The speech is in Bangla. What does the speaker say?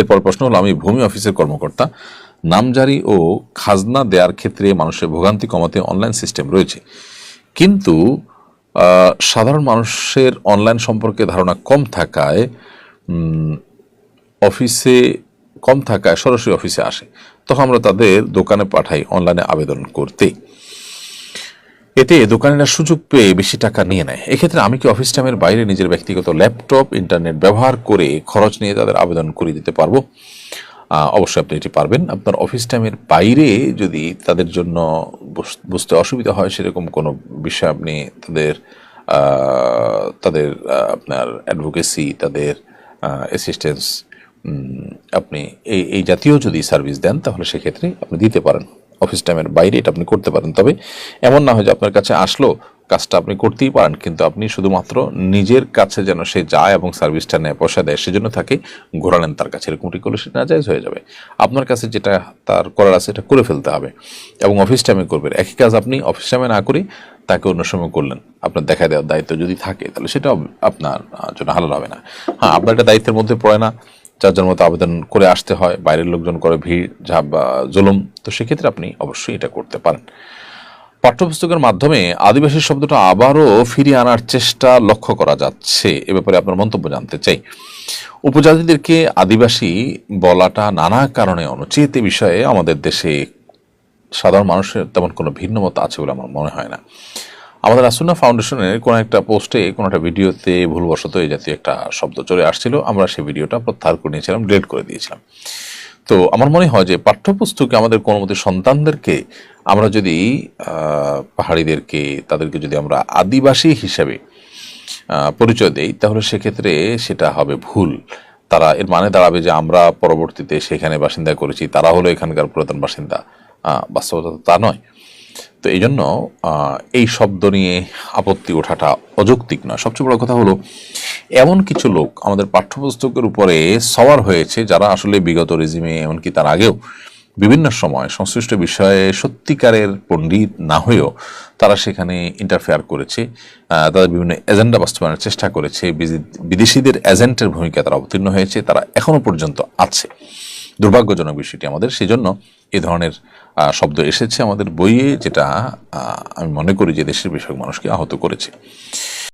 এরপর প্রশ্ন হলো, আমি ভূমি অফিসের কর্মকর্তা। নামজারি ও খাজনা দেওয়ার ক্ষেত্রে মানুষের ভোগান্তি কমাতে অনলাইন সিস্টেম রয়েছে। কিন্তু সাধারণ মানুষের অনলাইন সম্পর্কে ধারণা কম থাকায় অফিসে কম থাকায় সরাসরি অফিসে আসে। তখন আমরা তাদের দোকানে পাঠাই, অনলাইনে আবেদন করতে এতে দোকানিরা সুযোগ পেয়ে বেশি টাকা নিয়ে নেয়। এক্ষেত্রে আমি কি অফিস টাইমের বাইরে নিজের ব্যক্তিগত ল্যাপটপ, ইন্টারনেট ব্যবহার করে খরচ নিয়ে তাদের আবেদন করে দিতে পারব? অবশ্যই আপনি এটি পারবেন। আপনার অফিস টাইমের বাইরে যদি তাদের জন্য বুঝ- বুঝতে অসুবিধা হয়, সেরকম কোনো বিষয় আপনি তাদের তাদের আপনার অ্যাডভোকেসি, তাদের অ্যাসিস্ট্যান্স আপনি এই এই জাতীয় যদি সার্ভিস দেন, তাহলে সেক্ষেত্রে আপনি দিতে পারেন। অফিস টাইমের বাইরে এটা আপনি করতে পারেন। তবে এমন না হয় যে আপনার কাছে আসলো, কাজটা আপনি করতেই পারেন, কিন্তু আপনি শুধুমাত্র নিজের কাছে যেন সে যায় এবং সার্ভিসটা নেয়, পয়সা দেয়, সেজন্য তাকে ঘোরালেন তার কাছে। এরকমটি করলে সেটা নাজায়জ হয়ে যাবে। আপনার কাছে যেটা তার করার আছে, এটা করে ফেলতে হবে এবং অফিস টাইমে করবেন। একই কাজ আপনি অফিস টাইমে না করে তাকে অন্য সময় করলেন। আপনার দেখা দেওয়ার দায়িত্ব যদি থাকে, তাহলে সেটা আপনার জন্য হালাল হবে না। হ্যাঁ আপনার একটা দায়িত্বের মধ্যে পড়ে না। যার মতো আবেদন করে আসতে হয়, বাইরের লোকজন করে ভিড়, ঝাপ জুলুম, তো সেক্ষেত্রে আপনি অবশ্যই এটা করতে পারেন। পাঠ্যপুস্তকের মাধ্যমে আদিবাসী শব্দটা আবারও ফিরিয়ে আনার চেষ্টা লক্ষ্য করা যাচ্ছে। এ ব্যাপারে আপনার মন্তব্য জানতে চাই। উপজাতিদেরকে আদিবাসী বলাটা নানা কারণে অনুচিত। এ বিষয়ে আমাদের দেশে সাধারণ মানুষের তেমন কোনো ভিন্ন মত আছে বলে আমার মনে হয় না। আমাদের আসুনা ফাউন্ডেশনের কোনো একটা পোস্টে, কোনো একটা ভিডিওতে ভুলবশত এই জাতীয় একটা শব্দ চলে আসছিল। আমরা সেই ভিডিওটা প্রত্যাহার করে নিয়েছিলাম, ডিলিট করে দিয়েছিলাম। তো আমার মনে হয় যে পাঠ্যপুস্তকে আমাদের কোনো মতে সন্তানদেরকে আমরা যদি পাহাড়িদেরকে, তাদেরকে যদি আমরা আদিবাসী হিসাবে পরিচয় দেই, তাহলে সেক্ষেত্রে সেটা হবে ভুল। তারা এর মানে দাঁড়াবে যে আমরা পরবর্তীতে সেখানে বাসিন্দা করেছি, তারা হলো এখানকার পুরাতন বাসিন্দা। বাস্তবতা তো তা নয়। তো এই জন্য এই শব্দ নিয়ে আপত্তি ওঠাটা অযৌক্তিক নয়। সবচেয়ে বড় কথা হলো, এমন কিছু লোক আমাদের পাঠ্যপুস্তকের উপরে সওয়ার হয়েছে যারা আসলে বিগত রেজিমে, এমনকি তার আগেও বিভিন্ন সময় সংশ্লিষ্ট বিষয়ে সত্যিকারের পণ্ডিত না হয়েও তারা সেখানে ইন্টারফেয়ার করেছে। তাদের বিভিন্ন এজেন্ডা বাস্তবায়নের চেষ্টা করেছে। বিদেশিদের এজেন্টের ভূমিকা তারা অবতীর্ণ হয়েছে, তারা এখনও পর্যন্ত আছে। দুর্ভাগ্যজনক বিষয়টি আমাদের। সেই জন্য এ ধরনের শব্দ এসেছে আমাদের বইয়ে, যেটা আমি মনে করি যে দেশের বেশিরভাগ মানুষকে আহত করেছে।